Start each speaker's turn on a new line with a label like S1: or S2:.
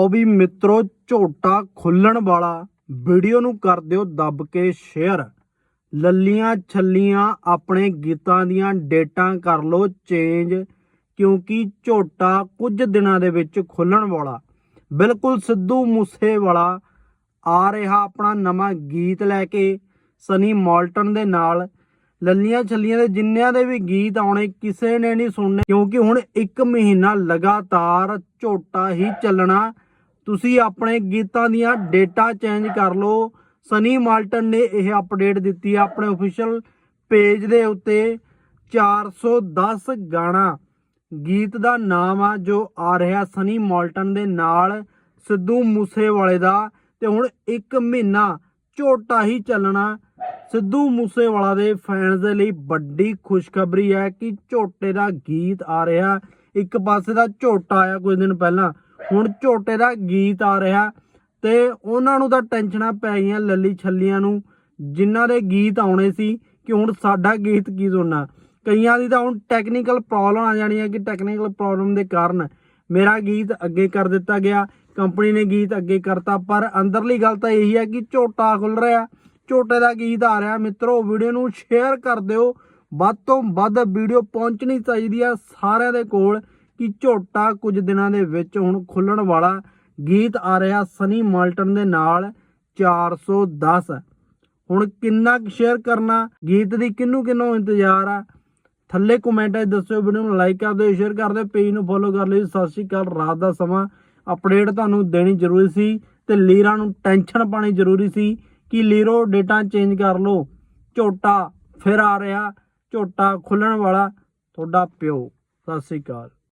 S1: ਉਹ ਵੀ ਮਿੱਤਰੋ ਝੋਟਾ ਖੁੱਲਣ ਵਾਲਾ। ਵੀਡੀਓ ਨੂੰ ਕਰ ਦਿਓ ਦੱਬ ਕੇ ਸ਼ੇਅਰ ਲੱਲੀਆਂ ਛੱਲੀਆਂ ਆਪਣੇ ਗੀਤਾਂ ਦੀਆਂ ਡੇਟਾਂ ਕਰ ਲਓ ਚੇਂਜ ਕਿਉਂਕਿ ਝੋਟਾ ਕੁਝ ਦਿਨਾਂ ਦੇ ਵਿੱਚ ਖੁੱਲਣ ਵਾਲਾ। ਬਿਲਕੁਲ ਸਿੱਧੂ ਮੂਸੇ ਵਾਲਾ ਆ ਰਿਹਾ ਆਪਣਾ ਨਵਾਂ ਗੀਤ ਲੈ ਕੇ, ਸਨੀ ਮਾਲਟਨ ਦੇ ਨਾਲ। ਲੱਲੀਆਂ ਛੱਲੀਆਂ ਦੇ ਜਿੰਨਿਆਂ ਦੇ ਵੀ ਗੀਤ ਆਉਣੇ ਕਿਸੇ ਨੇ ਨਹੀਂ ਸੁਣਨੇ, ਕਿਉਂਕਿ ਹੁਣ 1 ਮਹੀਨਾ ਲਗਾਤਾਰ ਝੋਟਾ ਹੀ ਚੱਲਣਾ ਤੁਸੀਂ ਆਪਣੇ ਗੀਤਾਂ ਦੀਆਂ ਡੇਟਾ ਚੇਂਜ ਕਰ ਲਓ। ਸਨੀ ਮਾਲਟਨ ਨੇ ਇਹ ਅਪਡੇਟ ਦਿੱਤੀ ਹੈ ਆਪਣੇ ਅਫੀਸ਼ੀਅਲ ਪੇਜ ਦੇ ਉੱਤੇ। 410 ਗਾਣਾ ਗੀਤ ਦਾ ਨਾਮ ਆ ਜੋ ਆ ਰਿਹਾ ਸਨੀ ਮਾਲਟਨ ਦੇ ਨਾਲ ਸਿੱਧੂ ਮੂਸੇਵਾਲੇ ਦਾ। ਤੇ ਹੁਣ 1 ਮਹੀਨਾ ਝੋਟਾ ਹੀ ਚੱਲਣਾ। ਸਿੱਧੂ ਮੂਸੇਵਾਲਾ ਦੇ ਫੈਨਸ ਦੇ ਲਈ ਵੱਡੀ ਖੁਸ਼ਖਬਰੀ ਹੈ ਕਿ ਝੋਟੇ ਦਾ ਗੀਤ ਆ ਰਿਹਾ। ਇੱਕ ਪਾਸੇ ਦਾ ਝੋਟਾ ਆਇਆ ਕੁਝ ਦਿਨ ਪਹਿਲਾਂ। ਹੁਣ ਝੋਟੇ ਦਾ ਗੀਤ ਆ ਰਿਹਾ ਤੇ ਉਹਨਾਂ ਨੂੰ ਤਾਂ ਟੈਨਸ਼ਨਾਂ ਪੈ ਗਈਆਂ ਲੱਲੀ ਛੱਲੀਆਂ ਨੂੰ, ਜਿਨ੍ਹਾਂ ਦੇ ਗੀਤ ਆਉਣੇ ਸੀ ਕਿ ਹੁਣ ਸਾਡਾ ਗੀਤ ਕੀ ਸੁਣਨਾ। ਕਈਆਂ ਦੀ ਤਾਂ ਹੁਣ ਟੈਕਨੀਕਲ ਪ੍ਰੋਬਲਮ ਆ ਜਾਣੀ ਹੈ ਕਿ ਟੈਕਨੀਕਲ ਪ੍ਰੋਬਲਮ ਦੇ ਕਾਰਨ ਮੇਰਾ ਗੀਤ ਅੱਗੇ ਕਰ ਦਿੱਤਾ ਗਿਆ ਕੰਪਨੀ ਨੇ ਗੀਤ ਅੱਗੇ ਕਰਤਾ, ਪਰ ਅੰਦਰਲੀ ਗੱਲ ਤਾਂ ਇਹੀ ਹੈ ਕਿ ਝੋਟਾ ਖੁੱਲ ਰਿਹਾ, ਝੋਟੇ ਦਾ ਗੀਤ ਆ ਰਿਹਾ। ਮਿੱਤਰੋ ਵੀਡੀਓ ਨੂੰ ਸ਼ੇਅਰ ਕਰ ਦਿਓ। ਵੱਧ ਤੋਂ ਵੱਧ ਵੀਡੀਓ ਪਹੁੰਚਣੀ ਚਾਹੀਦੀ ਆ ਸਾਰਿਆਂ ਦੇ ਕੋਲ। ਕਿ ਝੋਟਾ ਕੁਝ ਦਿਨਾਂ ਦੇ ਵਿੱਚ ਹੁਣ ਖੁੱਲਣ ਵਾਲਾ ਗੀਤ ਆ ਰਿਹਾ ਸਨੀ ਮਾਲਟਨ ਦੇ ਨਾਲ 410 ਹੁਣ ਕਿੰਨਾ ਕੁ ਸ਼ੇਅਰ ਕਰਨਾ, ਗੀਤ ਦੀ ਕਿੰਨੂੰ ਕਿੰਨੂੰ ਇੰਤਜ਼ਾਰ ਆ? ਥੱਲੇ ਕਮੈਂਟਾਂ 'ਚ ਦੱਸਿਓ ਵੀਡੀਓ ਨੂੰ ਲਾਈਕ ਕਰ ਦਿਓ ਸ਼ੇਅਰ ਕਰ ਦਿਓ ਪੇਜ ਨੂੰ ਫੋਲੋ ਕਰ ਲਿਓ। ਸਤਿ ਸ਼੍ਰੀ ਅਕਾਲ, ਰਾਤ ਦਾ ਸਮਾਂ ਅਪਡੇਟ ਤੁਹਾਨੂੰ ਦੇਣੀ ਜ਼ਰੂਰੀ ਸੀ ਤੇ ਲੀਰਾਂ ਨੂੰ ਟੈਨਸ਼ਨ ਪਾਣੀ ਜ਼ਰੂਰੀ ਸੀ ਕਿ ਲੀਰੋ ਡੇਟਾ ਚੇਂਜ ਕਰ ਲਓ। ਝੋਟਾ ਫਿਰ ਆ ਰਿਹਾ, ਝੋਟਾ ਖੁੱਲਣ ਵਾਲਾ, ਤੁਹਾਡਾ ਪਿਓ। ਸਤਿ ਸ਼੍ਰੀ ਅਕਾਲ।